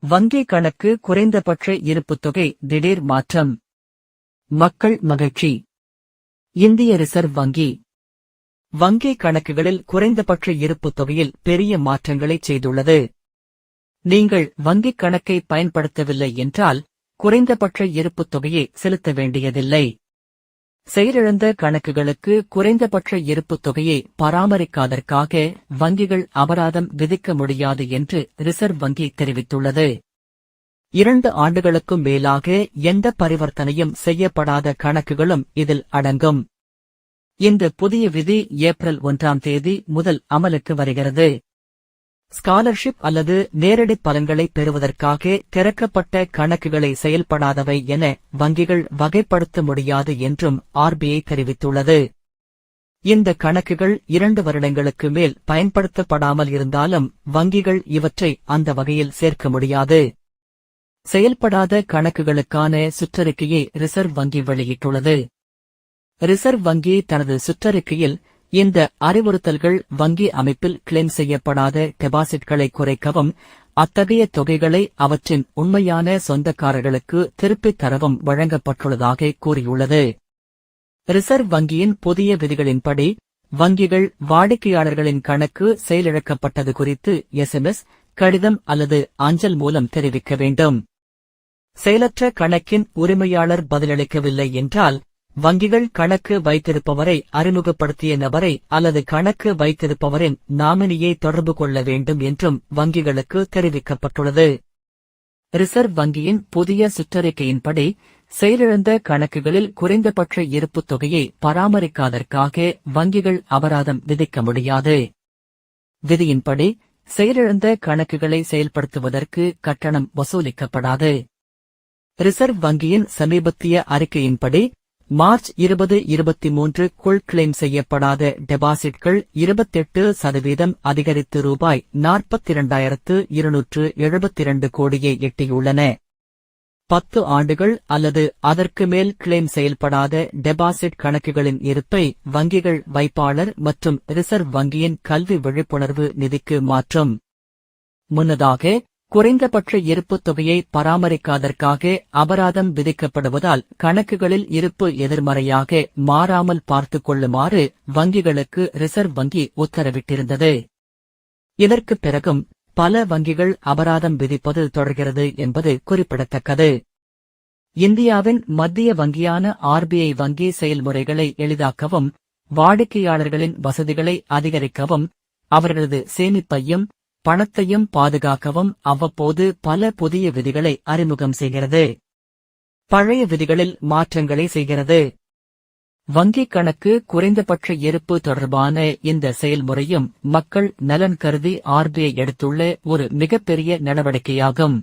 வங்கி கணக்கு குறைந்தபட்ச இருப்புத் தொகை திடீர் மாற்றம். மக்கள் மகிழ்ச்சி. இந்திய ரிசர்வ் வங்கி. வங்கி கணக்குகளில் குறைந்தபட்ச இருப்புத் தொகையில் பெரிய மாற்றங்களை செய்துள்ளது. நீங்கள் வங்கிக் கணக்கை பயன்படுத்தவில்லை என்றால் குறைந்தபட்ச இருப்புத் தொகையை செலுத்த வேண்டியதில்லை. செயலிழந்த கணக்குகளுக்கு குறைந்தபட்ச இருப்புத் தொகையை பராமரிக்காதற்காக வங்கிகள் அபராதம் விதிக்க முடியாது என்று ரிசர்வ் வங்கி தெரிவித்துள்ளது. இரண்டு ஆண்டுகளுக்கும் மேலாக எந்த பரிவர்த்தனையும் செய்யப்படாத கணக்குகளும் இதில் அடங்கும். இந்த புதிய விதி ஏப்ரல் ஒன்றாம் தேதி முதல் அமலுக்கு வருகிறது. ஸ்காலர்ஷிப் அல்லது நேரடி பலன்களை பெறுவதற்காக திறக்கப்பட்ட கணக்குகளை செயல்படாதவை என வங்கிகள் வகைப்படுத்த முடியாது என்றும் ஆர்பிஐ தெரிவித்துள்ளது. இந்த கணக்குகள் இரண்டு வருடங்களுக்கு மேல் பயன்படுத்தப்படாமல் இருந்தாலும் வங்கிகள் இவற்றை அந்த வகையில் சேர்க்க முடியாது. செயல்படாத கணக்குகளுக்கான சுற்றறிக்கையை ரிசர்வ் வங்கி வெளியிட்டுள்ளது. ரிசர்வ் வங்கி தனது சுற்றறிக்கையில் இந்த அறிவுறுத்தல்கள் வங்கி அமைப்பில் கிளைம் செய்யப்படாத டெபாசிட்களை குறைக்கவும் அத்தகைய தொகைகளை அவற்றின் உண்மையான சொந்தக்காரர்களுக்கு திருப்பித் தரவும் வழங்கப்பட்டுள்ளதாக கூறியுள்ளது. ரிசர்வ் வங்கியின் புதிய விதிகளின்படி வங்கிகள் வாடிக்கையாளர்களின் கணக்கு செயலிழக்கப்பட்டது குறித்து எஸ்எம்எஸ் கடிதம் அல்லது அஞ்சல் மூலம் தெரிவிக்க வேண்டும். செயலற்ற கணக்கின் உரிமையாளர் பதிலளிக்கவில்லை என்றால் வங்கிகள் கணக்கு வைத்திருப்பவரை அறிமுகப்படுத்திய நபரை அல்லது கணக்கு வைத்திருப்பவரின் நாமினியை தொடர்பு கொள்ள வேண்டும் என்றும் வங்கிகளுக்கு தெரிவிக்கப்பட்டுள்ளது. ரிசர்வ் வங்கியின் புதிய சுற்றறிக்கையின்படி செயலிழந்த கணக்குகளில் குறைந்தபட்ச இருப்புத் தொகையை பராமரிக்காதற்காக வங்கிகள் அபராதம் விதிக்க முடியாது. விதியின்படி செயலிழந்த கணக்குகளை செயல்படுத்துவதற்கு கட்டணம் வசூலிக்கப்படாது. ரிசர்வ் வங்கியின் சமீபத்திய அறிக்கையின்படி மார்ச் இருபது இருபத்தி மூன்றுக்குள் கிளைம் செய்யப்படாத டெபாசிட்கள் இருபத்தெட்டு சதவீதம் அதிகரித்து ரூபாய் நாற்பத்திரண்டாயிரத்து இருநூற்று எழுபத்திரண்டு கோடியை எட்டியுள்ளன. பத்து ஆண்டுகள் அல்லது அதற்கு மேல் கிளைம் செயல்படாத டெபாசிட் கணக்குகளின் இருப்பை வங்கிகள் வைப்பாளர் மற்றும் ரிசர்வ் வங்கியின் கல்வி விழிப்புணர்வு நிதிக்கு மாற்றும். முன்னதாக குறைந்தபட்ச இருப்புத் தொகையை பராமரிக்காதற்காக அபராதம் விதிக்கப்படுவதால் கணக்குகளில் இருப்பு எதிர்மறையாக மாறாமல் பார்த்துக் கொள்ளுமாறு வங்கிகளுக்கு ரிசர்வ் வங்கி உத்தரவிட்டிருந்தது. இதற்குப் பிறகும் பல வங்கிகள் அபராதம் விதிப்பது தொடர்கிறது என்பது குறிப்பிடத்தக்கது. இந்தியாவின் மத்திய வங்கியான ஆர்பிஐ வங்கி செயல்முறைகளை எளிதாக்கவும் வாடிக்கையாளர்களின் வசதிகளை அதிகரிக்கவும் அவர்களது சேமிப்பையும் பணத்தையும் பாதுகாக்கவும் அவ்வப்போது பல புதிய விதிகளை அறிமுகம் செய்கிறது. பழைய விதிகளில் மாற்றங்களை செய்கிறது. வங்கிக் கணக்கு குறைந்தபட்ச இருப்பு தொடர்பான இந்த செயல்முறையும் மக்கள் நலன் கருதி ஆர்பிஐ எடுத்துள்ள ஒரு மிகப்பெரிய நடவடிக்கையாகும்.